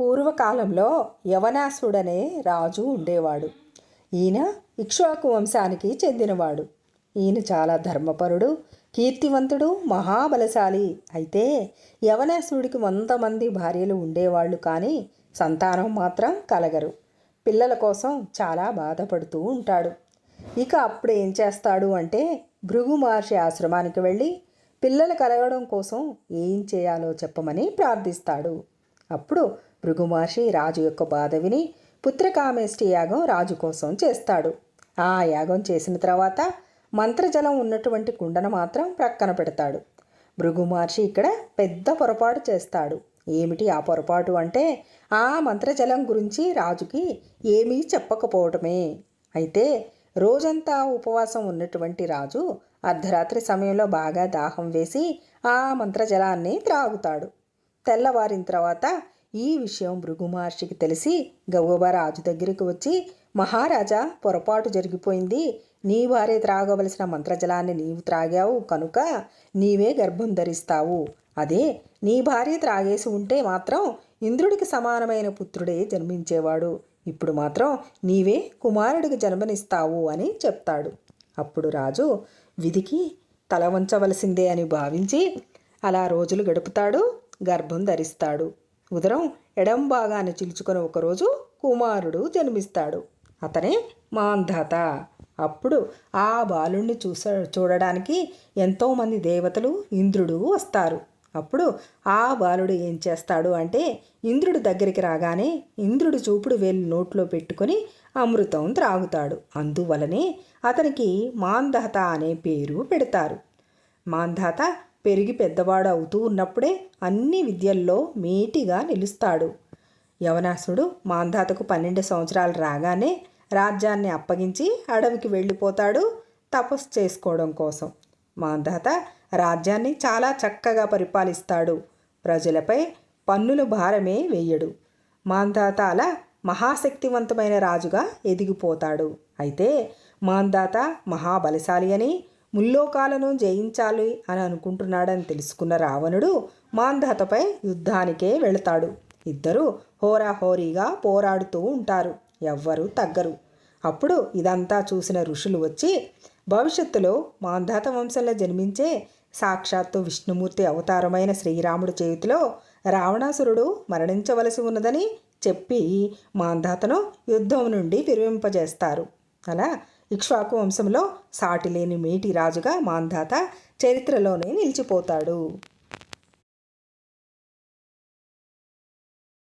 పూర్వకాలంలో యవనాసుడనే రాజు ఉండేవాడు. ఈయన ఇక్ష్వాకు వంశానికి చెందినవాడు. ఈయన చాలా ధర్మపరుడు కీర్తివంతుడు మహాబలశాలి. అయితే యవనాసుడికి వంద మంది భార్యలు ఉండేవాళ్ళు కానీ సంతానం మాత్రం కలగరు. పిల్లల కోసం చాలా బాధపడుతూ ఉంటాడు. ఇక అప్పుడు ఏం చేస్తాడు అంటే భృగు మహర్షి ఆశ్రమానికి వెళ్ళి పిల్లలు కలగడం కోసం ఏం చేయాలో చెప్పమని ప్రార్థిస్తాడు. అప్పుడు భృగుమహర్షి రాజు యొక్క బాధ విని పుత్రకామేష్టి యాగం రాజు కోసం చేస్తాడు. ఆ యాగం చేసిన తర్వాత మంత్రజలం ఉన్నటువంటి కుండను మాత్రం ప్రక్కన పెడతాడు. భృగుమహర్షి ఇక్కడ పెద్ద పొరపాటు చేస్తాడు. ఏమిటి ఆ పొరపాటు అంటే ఆ మంత్రజలం గురించి రాజుకి ఏమీ చెప్పకపోవటమే. అయితే రోజంతా ఉపవాసం ఉన్నటువంటి రాజు అర్ధరాత్రి సమయంలో బాగా దాహం వేసి ఆ మంత్రజలాన్ని త్రాగుతాడు. తెల్లవారిన తర్వాత ఈ విషయం భృగు మహర్షికి తెలిసి గవ్వబ రాజు దగ్గరికి వచ్చి మహారాజా పొరపాటు జరిగిపోయింది. నీ భార్య త్రాగవలసిన మంత్రజలాన్ని నీవు త్రాగావు కనుక నీవే గర్భం ధరిస్తావు. అదే నీ భార్య త్రాగేసి ఉంటే మాత్రం ఇంద్రుడికి సమానమైన పుత్రుడే జన్మించేవాడు. ఇప్పుడు మాత్రం నీవే కుమారుడికి జన్మనిస్తావు అని చెప్తాడు. అప్పుడు రాజు విధికి తల వంచవలసిందే అని భావించి అలా రోజులు గడుపుతాడు గర్భం ధరిస్తాడు. ఉదరం ఎడం భాగాన్ని చిలుచుకొని ఒకరోజు కుమారుడు జన్మిస్తాడు. అతనే మాంధాత. అప్పుడు ఆ బాలుణ్ణి చూస చూడడానికి ఎంతోమంది దేవతలు ఇంద్రుడు వస్తారు. అప్పుడు ఆ బాలుడు ఏం చేస్తాడు అంటే ఇంద్రుడి దగ్గరికి రాగానే ఇంద్రుడి చూపుడు వేలు నోట్లో పెట్టుకొని అమృతం త్రాగుతాడు. అందువలనే అతనికి మాంధాత అనే పేరు పెడతారు. మాంధాత పెరిగి పెద్దవాడు అవుతూ ఉన్నప్పుడే అన్ని విద్యల్లో మేటిగా నిలుస్తాడు. యవనాసుడు మాంధాతకు పన్నెండు సంవత్సరాలు రాగానే రాజ్యాన్ని అప్పగించి అడవికి వెళ్ళిపోతాడు తపస్సు చేసుకోవడం కోసం. మాంధాత రాజ్యాన్ని చాలా చక్కగా పరిపాలిస్తాడు. ప్రజలపై పన్నుల భారమే వేయడు. మాంధాత అలా మహాశక్తివంతమైన రాజుగా ఎదిగిపోతాడు. అయితే మాందాత మహాబలశాలి అని ముల్లోకాలను జయించాలి అని అనుకుంటున్నాడని తెలుసుకున్న రావణుడు మాంధాతపై యుద్ధానికే వెళతాడు. ఇద్దరు హోరాహోరీగా పోరాడుతూ ఉంటారు. ఎవ్వరూ తగ్గరు. అప్పుడు ఇదంతా చూసిన ఋషులు వచ్చి భవిష్యత్తులో మాంధాత వంశంలో జన్మించే సాక్షాత్తు విష్ణుమూర్తి అవతారమైన శ్రీరాముడి చేతిలో రావణాసురుడు మరణించవలసి ఉన్నదని చెప్పి మాంధాతను యుద్ధం నుండి విరమింపజేస్తారు. అలా ఇక్ష్వాకు వంశంలో సాటిలేని మేటి రాజుగా మాంధాత చరిత్రలోనే నిలిచిపోతాడు.